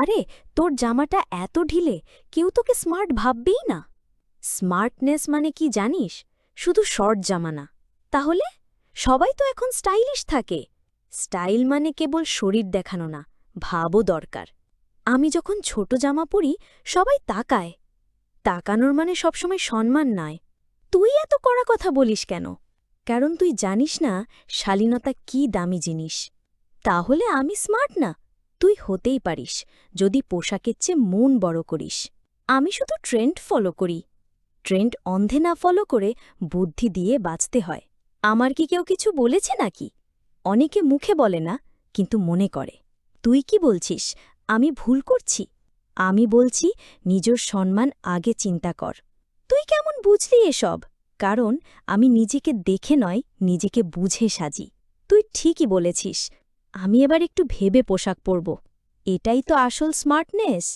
আরে, তোর জামাটা এত ঢিলে, কেউ তোকে স্মার্ট ভাববেই না। স্মার্টনেস মানে কি জানিস? শুধু শর্ট জামা না। তাহলে? সবাই তো এখন স্টাইলিশ থাকে। স্টাইল মানে কেবল শরীর দেখানো না, ভাবও দরকার। আমি যখন ছোট জামা পরি, সবাই তাকায়। তাকানোর মানে সবসময় সম্মান নয়। তুই এত কড়া কথা বলিস কেন? কারণ তুই জানিস না, শালীনতা কি দামি জিনিস। তাহলে আমি স্মার্ট না। তুই হতেই পারিস, যদি পোশাকের চেয়ে মন বড় করিস। আমি শুধু ট্রেন্ড ফলো করি। ট্রেন্ড অন্ধে না ফলো করে বুদ্ধি দিয়ে বাঁচতে হয়। আমার কি কেউ কিছু বলেছে নাকি? অনেকে মুখে বলে না, কিন্তু মনে করে। তুই কি বলছিস? আমি ভুল করছি? আমি বলছি, নিজের সম্মান আগে চিন্তা কর। তুই কেমন বুঝলি এসব? কারণ আমি নিজেকে দেখে নয়, নিজেকে বুঝে সাজি। তুই ঠিকই বলেছিস আমি এবার একটু ভেবে পোশাক পরব। এটাই তো আসল স্মার্টনেস